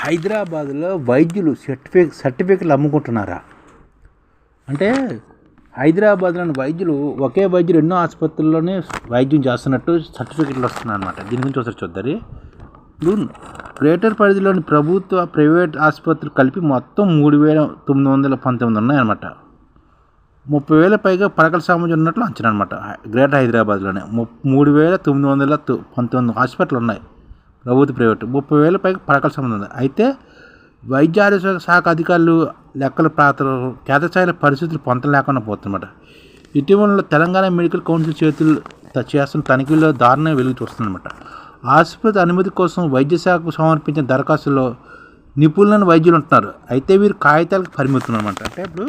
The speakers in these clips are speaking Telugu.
హైదరాబాద్లో వైద్యులు సర్టిఫికేట్ సర్టిఫికెట్లు అమ్ముకుంటున్నారా? అంటే హైదరాబాద్లోని వైద్యులు ఒకే వైద్యులు ఎన్నో ఆసుపత్రుల్లోనే వైద్యం చేస్తున్నట్టు సర్టిఫికెట్లు వస్తున్నాయి అనమాట దీని గురించి ఒకసారి చూద్దరి ఇప్పుడు గ్రేటర్ పరిధిలోని ప్రభుత్వ ప్రైవేట్ ఆసుపత్రులు కలిపి మొత్తం మూడు వేల తొమ్మిది వందల పంతొమ్మిది ఉన్నాయన్నమాట. ముప్పై వేల పైగా పడకల సామర్థ్యం ఉన్నట్లు అంచనా అనమాట గ్రేటర్ హైదరాబాద్లోనే. ము మూడు వేల తొమ్మిది వందల తొ- పంతొమ్మిది హాస్పిటల్ ఉన్నాయి. ప్రభుత్వ ప్రైవేటు. ముప్పై వేల పైగా పడకల సంబంధం ఉంది. అయితే వైద్య ఆరోగ్య శాఖ అధికారులు లెక్కలు ప్రాతలు కేతస్థాయిల పరిస్థితులు పొందలేకుండా పోతున్నమాట ఇటీవల తెలంగాణ మెడికల్ కౌన్సిల్ చేతులు చేస్తున్న తనిఖీల్లో దారుణం వెలుగు చూస్తుందన్నమాట. ఆసుపత్రి అనుమతి కోసం వైద్య శాఖకు సమర్పించిన దరఖాస్తులో నిపుణులైన వైద్యులు ఉంటున్నారు. అయితే వీరు కాగితాలకు పరిమితులు అనమాట అంటే ఇప్పుడు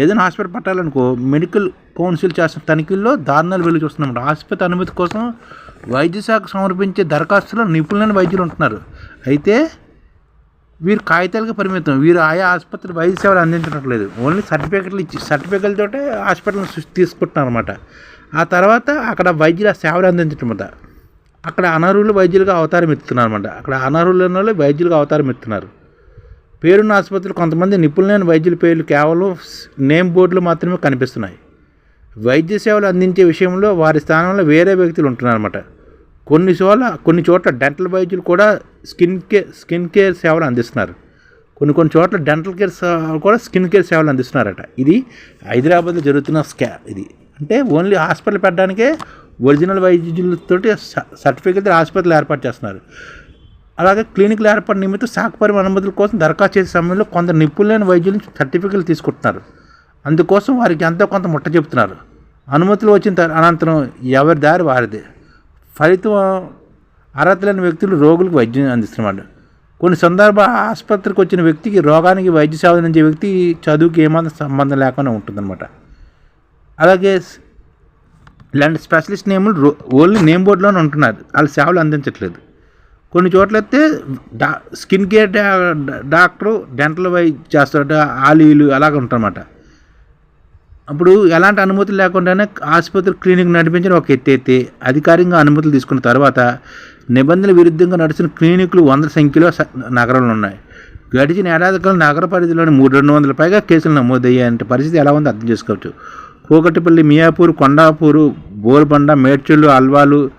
ఏదైనా హాస్పిటల్ పట్టాలనుకో మెడికల్ కౌన్సిల్ చేస్తున్న తనిఖీల్లో దారుణాలు వెలుగు చూస్తున్నాం. ఆసుపత్రి అనుమతి కోసం వైద్య శాఖ సమర్పించే దరఖాస్తులో నిపుణులైన వైద్యులు ఉంటున్నారు. అయితే వీరు కాగితాలకు పరిమితం. వీరు ఆయా ఆసుపత్రి వైద్య సేవలు అందించట్లేదు. ఓన్లీ సర్టిఫికెట్లు ఇచ్చి సర్టిఫికెట్లతో హాస్పిటల్ని తీసుకుంటున్నారు అనమాట ఆ తర్వాత అక్కడ వైద్యుల సేవలు అందించడం అక్కడ అనర్హులు వైద్యులుగా అవతారం ఎత్తుతున్నారు అనమాట అక్కడ అనర్హులు వాళ్ళు వైద్యులుగా అవతారం ఎత్తున్నారు పేరున్న ఆసుపత్రులు కొంతమంది నిపుణులైన వైద్యుల పేర్లు కేవలం నేమ్ బోర్డులు మాత్రమే కనిపిస్తున్నాయి. వైద్య సేవలు అందించే విషయంలో వారి స్థానంలో వేరే వ్యక్తులు ఉంటున్నారన్నమాట. కొన్ని చోట్ల కొన్ని చోట్ల డెంటల్ వైద్యులు కూడా స్కిన్ కేర్ స్కిన్ కేర్ సేవలు అందిస్తున్నారు. కొన్ని కొన్ని చోట్ల డెంటల్ కేర్ కూడా స్కిన్ కేర్ సేవలు అందిస్తున్నారట. ఇది హైదరాబాద్లో జరుగుతున్న స్కా ఇది. అంటే ఓన్లీ హాస్పిటల్ పెట్టడానికే ఒరిజినల్ వైద్యులతోటి స- సర్టిఫికేట్ హాస్పిటల్ ఏర్పాటు చేస్తున్నారు. అలాగే క్లినిక్లు ఏర్పాటు నిమిత్తం శాఖపరి అనుమతుల కోసం దరఖాస్తు చేసే సమయంలో కొందరు నిపుణులైన వైద్యుల నుంచి సర్టిఫికెట్లు తీసుకుంటున్నారు. అందుకోసం వారికి ఎంతో కొంత ముట్ట చెబుతున్నారు. అనుమతులు వచ్చిన అనంతరం ఎవరి దారి వారిదే. ఫలితం అర్హత లేని వ్యక్తులు రోగులకు వైద్యం అందిస్తున్నమాట కొన్ని సందర్భ ఆసుపత్రికి వచ్చిన వ్యక్తికి రోగానికి వైద్య సేవ అందించే వ్యక్తి చదువుకి ఏమాత్రం సంబంధం లేకుండా ఉంటుందన్నమాట. అలాగే ఇలాంటి స్పెషలిస్ట్ నేములు రో- ఓన్లీ నేమ్ బోర్డులోనే ఉంటున్నారు. వాళ్ళ సేవలు అందించట్లేదు. కొన్ని చోట్ల అయితే డా స్కిన్ కేర్ డా డాక్టరు డెంటల్ వైద్య చేస్తాడు ఆలీలు అలాగ ఉంటారన్నమాట. అప్పుడు ఎలాంటి అనుమతులు లేకుండానే ఆసుపత్రి క్లినిక్ నడిపించడం ఒక ఎత్తి అధికారికంగా అనుమతులు తీసుకున్న తర్వాత నిబంధనల విరుద్ధంగా నడిచిన క్లినిక్లు వందల సంఖ్యలో స- నగరంలో ఉన్నాయి. గడిచిన ఏడాది కాలం నగర పరిధిలోని మూడు రెండు వందల పైగా కేసులు నమోదయ్యాయంటే పరిస్థితి ఎలా ఉందో అర్థం చేసుకోవచ్చు. కూకటిపల్లి మియాపూర్ కొండాపూరు బోర్బండ మేడ్చూళ్ళు అల్వాలు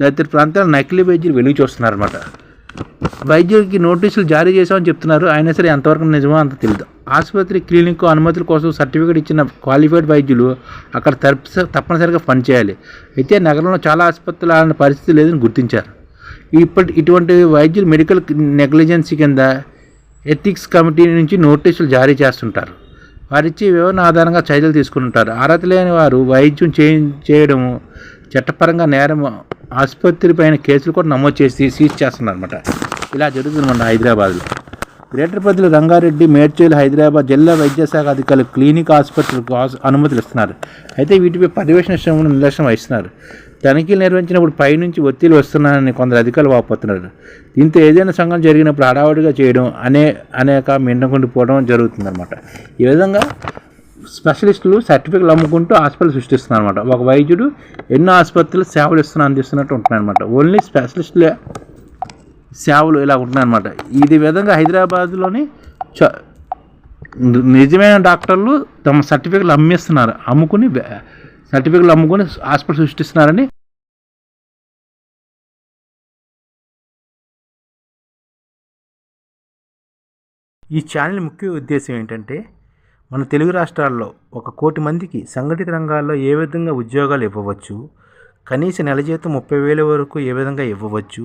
తదితర ప్రాంతాల నకిలీ వైద్యులు వెలుగు చూస్తున్నారన్నమాట. వైద్యుడికి నోటీసులు జారీ చేశామని చెప్తున్నారు. అయినా సరే ఎంతవరకు నిజమో అంత తెలియదు ఆసుపత్రి క్లినిక్ అనుమతుల కోసం సర్టిఫికేట్ ఇచ్చిన క్వాలిఫైడ్ వైద్యులు అక్కడ తప్పనిసరిగా పనిచేయాలి అయితే నగరంలో చాలా ఆసుపత్రులు అలాంటి పరిస్థితి లేదని గుర్తించారు. ఇప్పటి ఇటువంటి వైద్యులు మెడికల్ నెగ్లిజెన్సీ కింద ఎథిక్స్ కమిటీ నుంచి నోటీసులు జారీ చేస్తుంటారు. వారిచ్చే వివరణ ఆధారంగా చర్యలు తీసుకుంటారు అర్హత లేని వారు వైద్యం చే చేయడము చట్టపరంగా నేరం ఆసుపత్రి పైన కేసులు కూడా నమోదు చేసి సీజ్ చేస్తున్నారు అనమాట ఇలా జరుగుతుందన్నమాట హైదరాబాద్లో. గ్రేటర్ పరిధిలో రంగారెడ్డి మేడ్చేలు హైదరాబాద్ జిల్లా వైద్యశాఖ అధికారులు క్లినిక్ ఆసుపత్రులకు అనుమతులు ఇస్తున్నారు. అయితే వీటిపై పర్యవేక్షణ శ్రమను నిర్లక్ష్యం వహిస్తున్నారు. తనిఖీలు నిర్వహించినప్పుడు పైనుంచి ఒత్తిడి వస్తున్నారని కొందరు అధికారులు వాపోతున్నారు. దీంతో ఏదైనా సంఘం జరిగినప్పుడు హడావుడిగా చేయడం అనే అనేక మిండకుండిపోవడం జరుగుతుందన్నమాట. ఈ విధంగా స్పెషలిస్టులు సర్టిఫికెట్లు అమ్ముకుంటూ హాస్పిటల్ సృష్టిస్తున్నారు అనమాట ఒక వైద్యుడు ఎన్నో ఆసుపత్రులు సేవలు ఇస్తున్నా అందిస్తున్నట్టు ఉంటున్నారన్నమాట. ఓన్లీ స్పెషలిస్టులే సేవలు ఇలా ఉంటున్నాయన్నమాట. ఇది విధంగా హైదరాబాద్లోని చ నిజమైన డాక్టర్లు తమ సర్టిఫికెట్లు అమ్మేస్తున్నారు. అమ్ముకుని సర్టిఫికెట్లు అమ్ముకుని హాస్పిటల్ సృష్టిస్తున్నారని ఈ ఛానల్ ముఖ్య ఉద్దేశం ఏంటంటే మన తెలుగు రాష్ట్రాల్లో ఒక కోటి మందికి సంఘటిత రంగాల్లో ఏ విధంగా ఉద్యోగాలు ఇవ్వవచ్చు కనీస నెల జీతం ముప్పై వేల వరకు ఏ విధంగా ఇవ్వవచ్చు